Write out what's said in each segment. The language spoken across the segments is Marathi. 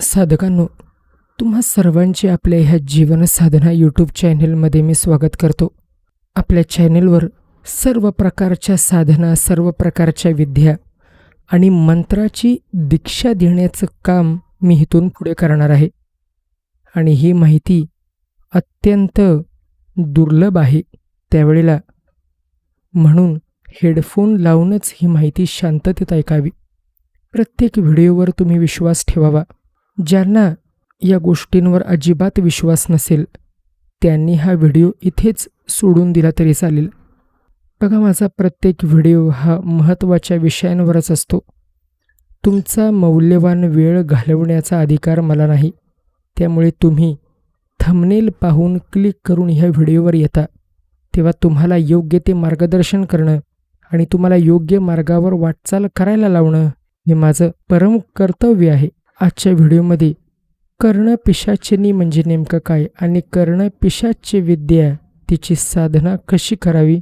साधकांनो तुम्हा सर्वांचे आपल्या ह्या जीवनसाधना यूट्यूब चॅनेलमध्ये मी स्वागत करतो. आपल्या चॅनेलवर सर्व प्रकारच्या साधना सर्व प्रकारच्या विद्या आणि मंत्राची दीक्षा देण्याचं काम मी इथून पुढे करणार आहे. आणि ही माहिती अत्यंत दुर्लभ आहे त्यावेळेला. म्हणून हेडफोन लावूनच ही माहिती शांततेत ऐकावी. प्रत्येक व्हिडिओवर तुम्ही विश्वास ठेवावा. ज्यांना या गोष्टींवर अजिबात विश्वास नसेल त्यांनी हा व्हिडिओ इथेच सोडून दिला तरी चालेल. बघा माझा प्रत्येक व्हिडिओ हा महत्त्वाच्या विषयांवरच असतो. तुमचा मौल्यवान वेळ घालवण्याचा अधिकार मला नाही. त्यामुळे तुम्ही थमनेल पाहून क्लिक करून ह्या व्हिडिओवर येता. तेव्हा तुम्हाला योग्य ते मार्गदर्शन करणं आणि तुम्हाला योग्य मार्गावर वाटचाल करायला लावणं हे माझं परम कर्तव्य आहे. आजच्या व्हिडिओमध्ये कर्णपिशाचिनी म्हणजे नेमकं काय आणि कर्णपिशाची विद्या तिची साधना कशी करावी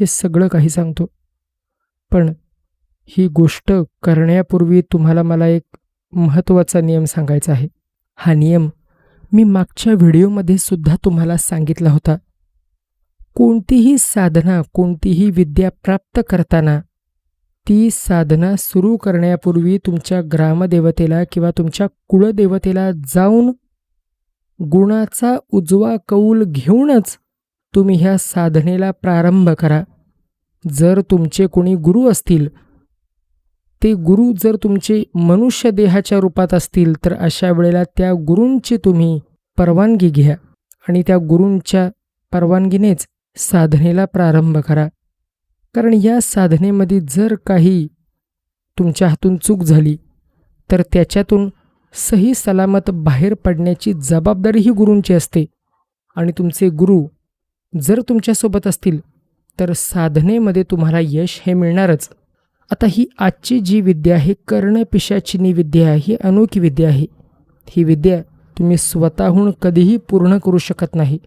हे सगळं काही सांगतो. पण ही गोष्ट करण्यापूर्वी तुम्हाला मला एक महत्त्वाचा नियम सांगायचा आहे. हा नियम मी मागच्या व्हिडिओमध्ये सुद्धा तुम्हाला सांगितला होता. कोणतीही साधना कोणतीही विद्या प्राप्त करताना ती साधना सुरू करण्यापूर्वी तुमच्या ग्रामदेवतेला किंवा तुमच्या कुळदेवतेला जाऊन गुणाचा उजवा कौल घेऊनच तुम्ही ह्या साधनेला प्रारंभ करा. जर तुमचे कोणी गुरु असतील ते गुरु जर तुमचे मनुष्य देहाच्या रूपात असतील तर अशा वेळेला त्या गुरूंची तुम्ही परवानगी घ्या आणि त्या गुरूंच्या परवानगीनेच साधनेला प्रारंभ करा. कारण या साधनेमध्ये जर काही तुमच्या हातून चूक झाली तर त्याच्यातून सही सलामत बाहेर पडण्याची जबाबदारी ही गुरूंची असते. आणि तुमचे गुरु जर तुमच्यासोबत असतील तर साधनेमध्ये तुम्हाला यश हे मिळणारच. आता ही आजची जी विद्या आहे कर्णपिशाचिनी विद्या आहे ही अनोखी विद्या आहे. ही विद्या तुम्ही स्वतःहून कधीही पूर्ण करू शकत नाही.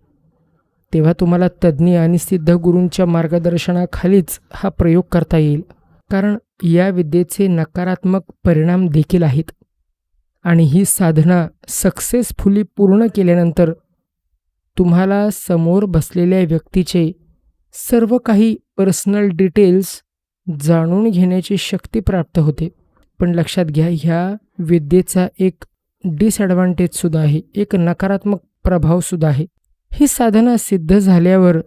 तेव्हा तुम्हाला तज्ज्ञ आणि सिद्ध गुरूंच्या मार्गदर्शनाखालीच हा प्रयोग करता येईल. कारण या विद्येचे नकारात्मक परिणाम देखील आहेत. आणि ही साधना सक्सेसफुली पूर्ण केल्यानंतर तुम्हाला समोर बसलेल्या व्यक्तीचे सर्व काही पर्सनल डिटेल्स जाणून घेण्याची शक्ती प्राप्त होते. पण लक्षात घ्या ह्या विद्येचा एक डिसॲडव्हान्टेजसुद्धा आहे. एक नकारात्मक प्रभावसुद्धा आहे. ही साधना सिद्ध झाल्यावर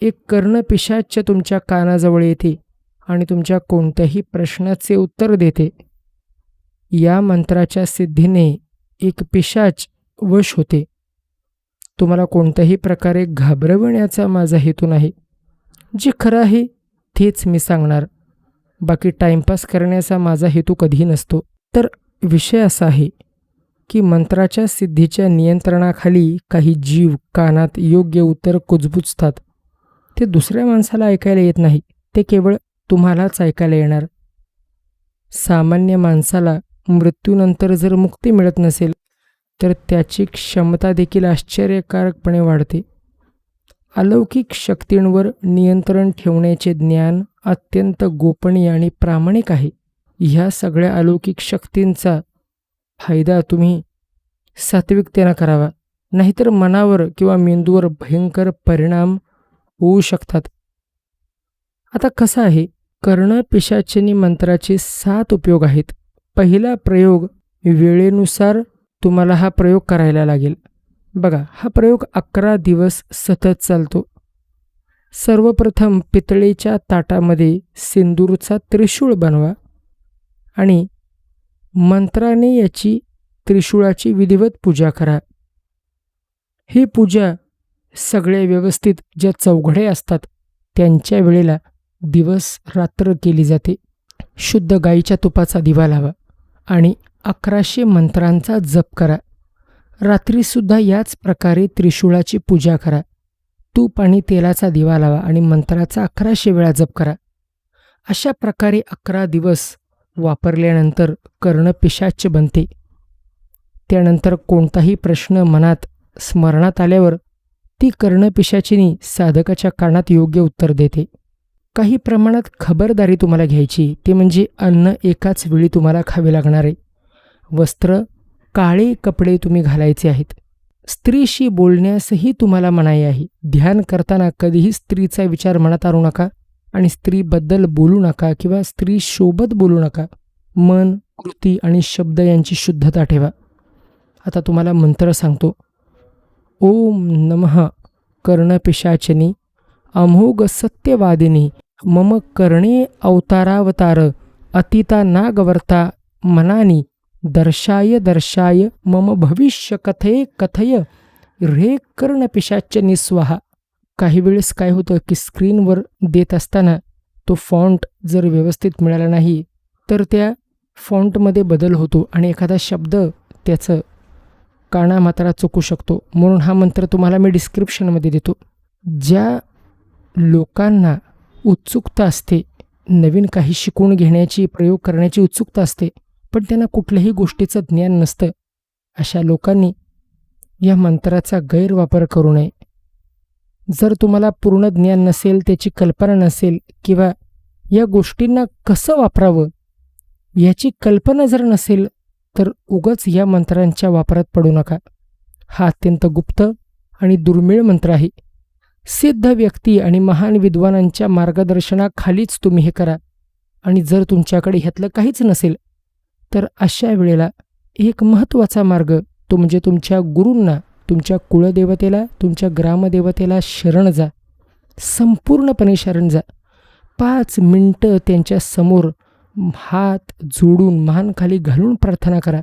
एक कर्णपिशाच तुमच्या कानाजवळ येते आणि तुमच्या कोणत्याही प्रश्नाचे उत्तर देते. या मंत्राच्या सिद्धीने एक पिशाच वश होते. तुम्हाला कोणत्याही प्रकारे घाबरवण्याचा माझा हेतू नाही. जे खरं आहे तेच मी सांगणार. बाकी टाइमपास करण्याचा माझा हेतू कधीही नसतो. तर विषय असा आहे की मंत्राच्या सिद्धीच्या नियंत्रणाखाली काही जीव कानात योग्य उत्तर कुजबुजतात ते दुसऱ्या माणसाला ऐकायला येत नाही. ते केवळ तुम्हालाच ऐकायला येणार. सामान्य माणसाला मृत्यूनंतर जर मुक्ती मिळत नसेल तर त्याची क्षमता देखील आश्चर्यकारकपणे वाढते. अलौकिक शक्तींवर नियंत्रण ठेवण्याचे ज्ञान अत्यंत गोपनीय आणि प्रामाणिक आहे. ह्या सगळ्या अलौकिक शक्तींचा फायदा तुम्ही सात्विकतेनं करावा. नाहीतर मनावर किंवा मेंदूवर भयंकर परिणाम होऊ शकतात. आता कसं आहे? कर्णपिशाचिनी मंत्राचे सात उपयोग आहेत. पहिला प्रयोग वेळेनुसार तुम्हाला हा प्रयोग करायला लागेल. बघा हा प्रयोग अकरा दिवस सतत चालतो. सर्वप्रथम पितळेच्या ताटामध्ये सिंदूरचा त्रिशूळ बनवा आणि मंत्राने याची त्रिशूळाची विधिवत पूजा करा. ही पूजा सगळे व्यवस्थित ज्या चौघडे असतात त्यांच्या वेळेला दिवस रात्र केली जाते. शुद्ध गाईच्या तुपाचा दिवा लावा आणि अकराशे मंत्रांचा जप करा. रात्रीसुद्धा याच प्रकारे त्रिशूळाची पूजा करा. तूप आणि तेलाचा दिवा लावा आणि मंत्राचा अकराशे वेळा जप करा. अशा प्रकारे अकरा दिवस वापरल्यानंतर कर्णपिशाच बनते. त्यानंतर कोणताही प्रश्न मनात स्मरणात आल्यावर ती कर्णपिशाचिनी साधकाच्या कानात योग्य उत्तर देते. काही प्रमाणात खबरदारी तुम्हाला घ्यायची ते म्हणजे अन्न एकाच वेळी तुम्हाला खावे लागणार. आहे वस्त्र काळे कपडे तुम्ही घालायचे आहेत. स्त्रीशी बोलण्यासही तुम्हाला मनाई आहे. ध्यान करताना कधीही स्त्रीचा विचार मनात आणू नका. आणि स्त्रीबद्दल बोलू नका किंवा स्त्रीसोबत बोलू नका मन कृती आणि शब्द यांची शुद्धता ठेवा. आता तुम्हाला मंत्र सांगतो. ओम नमः कर्णपिशाचनी अमोघ सत्यवादिनी मम कर्णे अवतारावतार अतिता नागवर्ता मनानी दर्शाय दर्शाय मम भविष्य कथये कथय रे कर्णपिशाचनी स्वाहा। काही वेळेस काय होतं की स्क्रीनवर देत असताना तो फॉन्ट जर व्यवस्थित मिळाला नाही तर त्या फॉन्टमध्ये बदल होतो आणि एखादा शब्द त्याचं कानामात्रा चुकू शकतो. म्हणून हा मंत्र तुम्हाला मी डिस्क्रिप्शनमध्ये देतो. ज्या लोकांना उत्सुकता असते नवीन काही शिकून घेण्याची प्रयोग करण्याची उत्सुकता असते पण त्यांना कुठल्याही गोष्टीचं ज्ञान नसतं अशा लोकांनी या मंत्राचा गैरवापर करू नये. जर तुम्हाला पूर्ण ज्ञान नसेल त्याची कल्पना नसेल किंवा या गोष्टींना कसं वापरावं याची कल्पना जर नसेल तर उगच या मंत्रांच्या वापरात पडू नका. हा अत्यंत गुप्त आणि दुर्मिळ मंत्र आहे. सिद्ध व्यक्ती आणि महान विद्वानांच्या मार्गदर्शनाखालीच तुम्ही हे करा. आणि जर तुमच्याकडे ह्यातलं काहीच नसेल तर अशा वेळेला एक महत्त्वाचा मार्ग तो म्हणजे तुमच्या गुरूंना तुमच्या कुळदेवतेला तुमच्या ग्रामदेवतेला शरण जा. संपूर्णपणे शरण जा. पाच मिनटं त्यांच्यासमोर हात जोडून मान खाली घालून प्रार्थना करा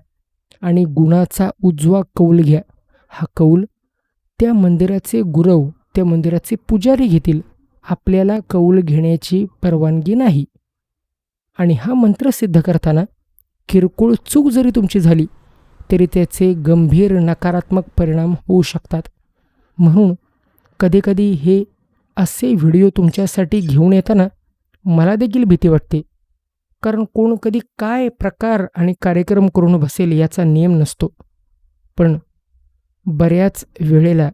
आणि गुणाचा उजवा कौल घ्या. हा कौल त्या मंदिराचे गुरव त्या मंदिराचे पुजारी घेतील. आपल्याला कौल घेण्याची परवानगी नाही. आणि हा मंत्र सिद्ध करताना किरकोळ चूक जरी तुमची झाली तरी त्याचे गंभीर नकारात्मक परिणाम होऊ शकतात. म्हणून कधीकधी हे असे व्हिडिओ तुमच्यासाठी घेऊन येताना मला देखील भीती वाटते. कारण कोण कधी काय प्रकार आणि कार्यक्रम करून बसेल याचा नियम नसतो. पण बऱ्याच वेळेला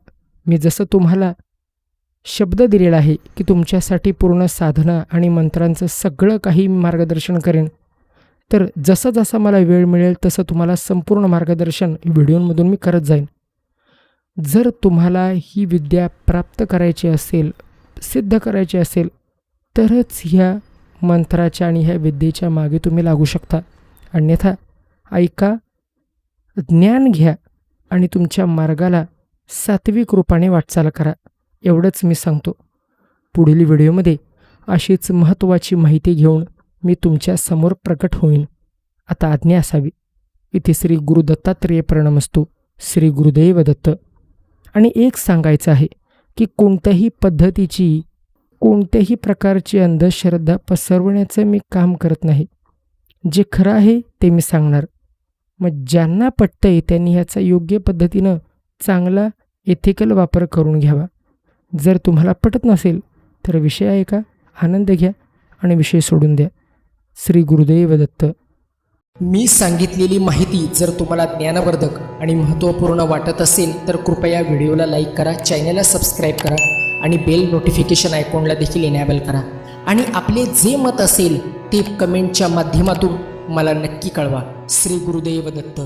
मी जसं तुम्हाला शब्द दिलेला आहे की तुमच्यासाठी पूर्ण साधना आणि मंत्रांचं सगळं काही मार्गदर्शन करेन तर जसं जसं मला वेळ मिळेल तसं तुम्हाला संपूर्ण मार्गदर्शन व्हिडिओमधून मी करत जाईन. जर तुम्हाला ही विद्या प्राप्त करायची असेल सिद्ध करायची असेल तरच ह्या मंत्राच्या आणि ह्या विद्येच्या मागे तुम्ही लागू शकता. अन्यथा ऐका ज्ञान घ्या आणि तुमच्या मार्गाला सात्विक रूपाने वाटचाल करा. एवढंच मी सांगतो. पुढील व्हिडिओमध्ये अशीच महत्त्वाची माहिती घेऊन मी तुमच्यासमोर प्रकट होईन. आता आज्ञा असावी. इथे श्री गुरु दत्तात्रेय प्रणमस्तू श्री गुरुदेव दत्त. आणि एक सांगायचं आहे की कोणत्याही पद्धतीची कोणत्याही प्रकारची अंधश्रद्धा पसरवण्याचं मी काम करत नाही. जे खरं आहे ते मी सांगणार. मग ज्यांना पटतंय त्यांनी ह्याचा योग्य पद्धतीनं चांगला एथिकल वापर करून घ्यावा. जर तुम्हाला पटत नसेल तर विषय आहे का? आनंद घ्या आणि विषय सोडून द्या. श्री गुरुदेव दत्त मी सांगितलेली माहिती जर तुम्हाला ज्ञानवर्धक आणि महत्त्वपूर्ण वाटत असेल तर कृपया व्हिडिओला लाईक करा चॅनलला सबस्क्राईब करा आणि बेल नोटिफिकेशन आयकॉनला देखील इनॅबल करा. आणि आपले जे मत असेल ते कमेंटच्या माध्यमातून मला नक्की कळवा. श्री गुरुदेव दत्त